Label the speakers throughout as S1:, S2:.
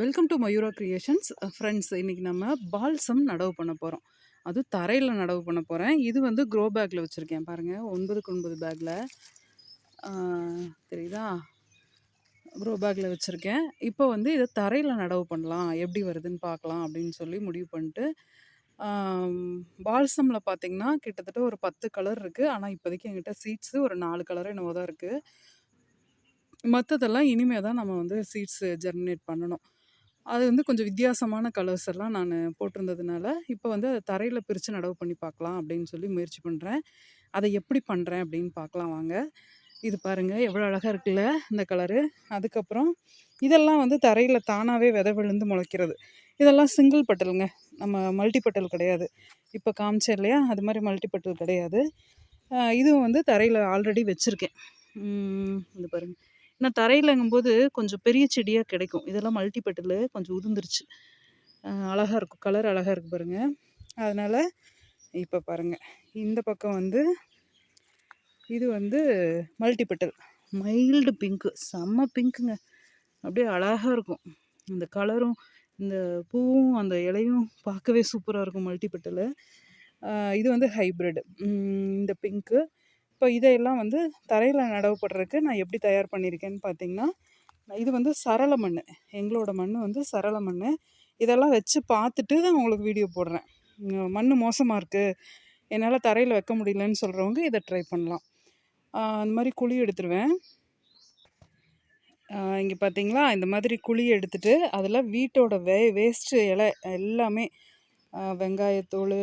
S1: Welcome to Mayura creations friends இன்றைக்கி நம்ம balsam நடவு பண்ண போகிறோம் அதுவும் தரையில் நடவு பண்ண போகிறேன் இது வந்து க்ரோ பேக்கில் வச்சுருக்கேன். பாருங்கள் ஒன்பதுக்கு ஒன்பது பேக்கில் தெரியுதா? க்ரோ பேக்கில் வச்சுருக்கேன். இப்போ வந்து இதை தரையில் நடவு பண்ணலாம். எப்படி வருதுன்னு பார்க்கலாம் அப்படின்னு சொல்லி முடிவு பண்ணிட்டு பால்சமில் பார்த்திங்கன்னா கிட்டத்தட்ட ஒரு பத்து கலர் இருக்குது ஆனால் இப்போதைக்கு என்கிட்ட சீட்ஸு ஒரு நாலு கலர் என்னவோ தான் இருக்குது மற்றதெல்லாம் இனிமேல் தான் நம்ம வந்து சீட்ஸு ஜெர்மினேட் பண்ணணும். அது வந்து கொஞ்சம் வித்தியாசமான கலர்ஸ் எல்லாம் நான் போட்டிருந்ததுனால இப்போ வந்து அதை தரையில் பிரித்து நடவு பண்ணி பார்க்கலாம் அப்படின்னு சொல்லி முயற்சி பண்ணுறேன் அதை எப்படி பண்ணுறேன் அப்படின்னு பார்க்கலாம் வாங்க. இது பாருங்கள் எவ்வளோ அழகாக இருக்குல்ல இந்த கலரு அதுக்கப்புறம் இதெல்லாம் வந்து தரையில் தானாகவே விதை விழுந்து முளைக்கிறது. இதெல்லாம் சிங்கிள் பட்டலுங்க நம்ம மல்டி பட்டல் கிடையாது. இப்போ காமிச்சேன் இல்லையா? அது மாதிரி மல்டி பட்டல் கிடையாது இதுவும் வந்து தரையில் ஆல்ரெடி வச்சுருக்கேன். இது பாருங்கள் நான் தரையிலங்கும்போது கொஞ்சம் பெரிய செடியாக கிடைக்கும். இதெல்லாம் மல்டிபெட்டில் கொஞ்சம் உதிர்ந்துருச்சு. அழகாக இருக்கும். கலர் அழகாக இருக்குது பாருங்கள் அதனால் இப்போ பாருங்கள் இந்த பக்கம் வந்து இது வந்து மல்டிபெட்டல். Mild pink. செம்ம பிங்க்குங்க. அப்படியே அழகாக இருக்கும். இந்த கலரும் இந்த பூவும் அந்த இலையும் பார்க்கவே சூப்பராக இருக்கும் மல்டிபெட்டலு. இது வந்து ஹைப்ரிட். இந்த பிங்க்கு. இப்போ இதையெல்லாம் வந்து தரையில் நடவுப்படுறதுக்கு நான் எப்படி தயார் பண்ணியிருக்கேன்னு பார்த்தீங்கன்னா இது வந்து சரள மண் எங்களோட மண் வந்து சரள மண் இதெல்லாம் வச்சு பார்த்துட்டு தான் உங்களுக்கு வீடியோ போடுறேன். மண் மோசமாக இருக்குது என்னால் தரையில் வைக்க முடியலன்னு சொல்கிறவங்க இதை ட்ரை பண்ணலாம். அந்த மாதிரி குழி எடுத்துருவேன். இங்கே பார்த்தீங்களா? இந்த மாதிரி குழி எடுத்துகிட்டு அதில் வீட்டோட வே வேஸ்ட்டு இலை எல்லாமே வெங்காயத்தோல்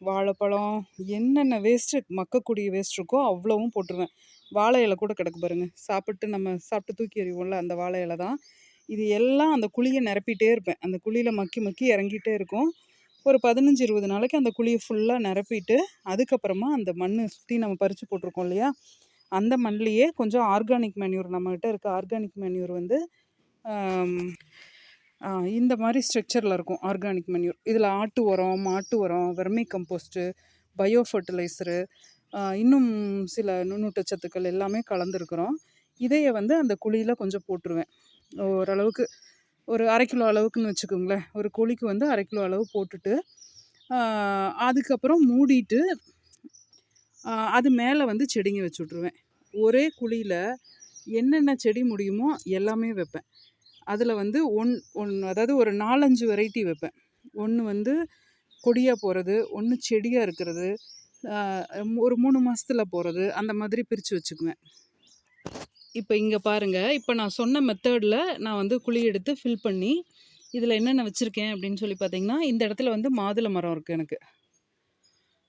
S1: வாழைப்பழம் என்னென்ன வேஸ்ட்டு மக்கக்கூடிய வேஸ்ட் இருக்கோ அவ்வளவும் போட்டுருவேன். வாழை இலை கூட கிடக்கு பாருங்கள் சாப்பிட்டு நம்ம சாப்பிட்டு தூக்கி எறிவோம்ல அந்த வாழை இலை தான். இது எல்லாம் அந்த குழியை நிரப்பிட்டே இருப்பேன். அந்த குழியில் மக்கி மக்கி இறங்கிட்டே இருக்கும். ஒரு பதினஞ்சு இருபது நாளைக்கு அந்த குழியை ஃபுல்லாக நிரப்பிட்டு அதுக்கப்புறமா அந்த மண் சுற்றி நம்ம பறித்து போட்டிருக்கோம் இல்லையா? அந்த மண்ணிலேயே கொஞ்சம் ஆர்கானிக் மேன்யூர் நம்மக்கிட்ட இருக்க ஆர்கானிக் மேன்யூர் வந்து இந்த மாதிரி ஸ்ட்ரக்சரில் இருக்கும். Organic manure. இதில் ஆட்டு உரம் மாட்டு உரம் வெர்மி கம்போஸ்ட்டு பயோ ஃபர்டிலைசரு இன்னும் சில நுண்ணூட்டச்சத்துக்கள் எல்லாமே கலந்துருக்குறோம். இதையை வந்து அந்த குழியில் கொஞ்சம் போட்டுருவேன். ஓரளவுக்கு ஒரு அரை கிலோ அளவுக்குன்னு வச்சுக்கோங்களேன். ஒரு கோழிக்கு வந்து அரை கிலோ அளவு போட்டுட்டு அதுக்கப்புறம் மூடிட்டு அது மேலே வந்து செடிங்க வச்சு விட்ருவேன் ஒரே குழியில் என்னென்ன செடி முடியுமோ எல்லாமே வைப்பேன். அதில் வந்து ஒன் ஒன் அதாவது ஒரு நாலஞ்சு வெரைட்டி வைப்பேன். ஒன்று வந்து கொடியாக போகிறது ஒன்று செடியாக இருக்கிறது ஒரு மூணு மாதத்தில் போகிறது அந்த மாதிரி பிரித்து வச்சுக்குவேன். இப்போ இங்கே பாருங்கள் இப்போ நான் சொன்ன மெத்தடில் நான் வந்து குழி எடுத்து ஃபில் பண்ணி இதில் என்னென்ன வச்சுருக்கேன் அப்படின்னு சொல்லி பார்த்தீங்கன்னா இந்த இடத்துல வந்து மாதுளை மரம் இருக்குது எனக்கு.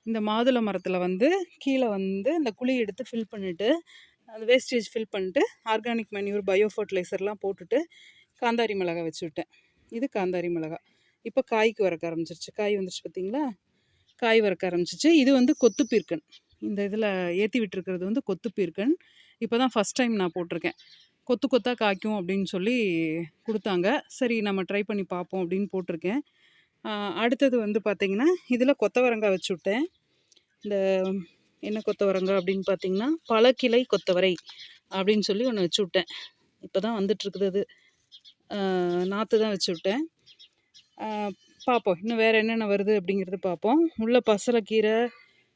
S1: இந்த மாதுளை மரத்தில் வந்து கீழே வந்து இந்த குழி எடுத்து ஃபில் பண்ணிவிட்டு அந்த வேஸ்டேஜ் ஃபில் பண்ணிட்டு ஆர்கானிக் மன்யூர் பயோ ஃபர்டிலைசர்லாம் போட்டுட்டு காந்தாரி மிளகா வச்சு விட்டேன். இது காந்தாரி மிளகா. இப்போ காய்க்கு வரக்க ஆரம்பிச்சிருச்சு. காய் வந்துருச்சு பார்த்தீங்களா காய் வரக்க ஆரம்பிச்சிச்சு. இது வந்து கொத்து பீர்க்கன். இந்த இதில் ஏற்றி விட்டுருக்கிறது வந்து கொத்து பீர்க்கன். இப்போ தான் ஃபஸ்ட் டைம் நான் போட்டிருக்கேன். கொத்து கொத்தாக காய்க்கும் அப்படின்னு சொல்லி கொடுத்தாங்க. சரி நம்ம ட்ரை பண்ணி பார்ப்போம் அப்படின்னு போட்டிருக்கேன். அடுத்தது வந்து பார்த்திங்கன்னா இதில் கொத்தவரங்காய் வச்சு விட்டேன். இந்த என்ன கொத்தவரங்காய் அப்படின்னு பார்த்தீங்கன்னா பழக்கிளை கொத்தவரை அப்படின்னு சொல்லி ஒன்று வச்சு விட்டேன். இப்போ தான் வந்துட்டுருக்குது அது. நாற்று தான் வச்சு விட்டேன். பார்ப்போம் இன்னும் வேறு என்னென்ன வருது அப்படிங்கிறது பார்ப்போம் உள்ள பசலைக்கீரை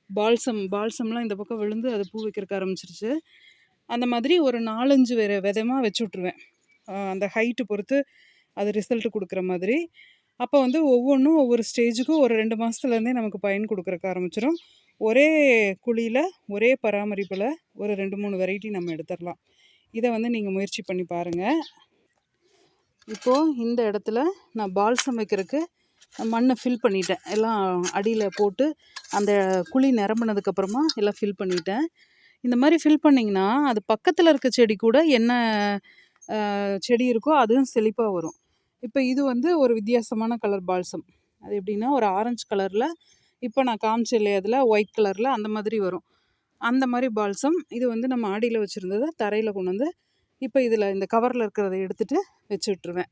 S1: பால்சம் பால்சம்லாம் இந்த பக்கம் விழுந்து அது பூ வைக்கிறக்க ஆரம்பிச்சிருச்சு. அந்த மாதிரி ஒரு நாலஞ்சு வேறு விதமாக வச்சு விட்ருவேன் அந்த ஹைட்டு பொறுத்து அது ரிசல்ட்டு கொடுக்குற மாதிரி. அப்போ வந்து ஒவ்வொன்றும் ஒவ்வொரு ஸ்டேஜுக்கும் ஒரு ரெண்டு மாதத்துலேருந்தே நமக்கு பயன் கொடுக்குறக்க ஆரம்பிச்சிடும் ஒரே குழியில் ஒரே பராமரிப்பில் ஒரு ரெண்டு மூணு வெரைட்டி நம்ம எடுத்துடலாம் இதை வந்து நீங்கள் முயற்சி பண்ணி பாருங்கள் இப்போது இந்த இடத்துல நான் பால்சம் வைக்கிறதுக்கு மண்ணை ஃபில் பண்ணிட்டேன். எல்லாம் அடியில் போட்டு அந்த குழி நிரம்பினதுக்கப்புறமா எல்லாம் ஃபில் பண்ணிட்டேன். இந்த மாதிரி ஃபில் பண்ணிங்கன்னா அது பக்கத்தில் இருக்க செடி கூட என்ன செடி இருக்கோ அதுவும் செழிப்பாக வரும். இப்போ இது வந்து ஒரு வித்தியாசமான கலர் பால்சம். அது எப்படின்னா ஒரு ஆரஞ்சு கலரில் இப்போ நான் காமிச்ச இல்லையா அதில் ஒயிட் கலரில் அந்த மாதிரி வரும். அந்த மாதிரி பால்சம் இது வந்து நம்ம ஆடியில் வச்சுருந்ததை தரையில் கொண்டு வந்து இப்போ இதில் இந்த கவரில் இருக்கிறத எடுத்துகிட்டு வச்சு விட்ருவேன்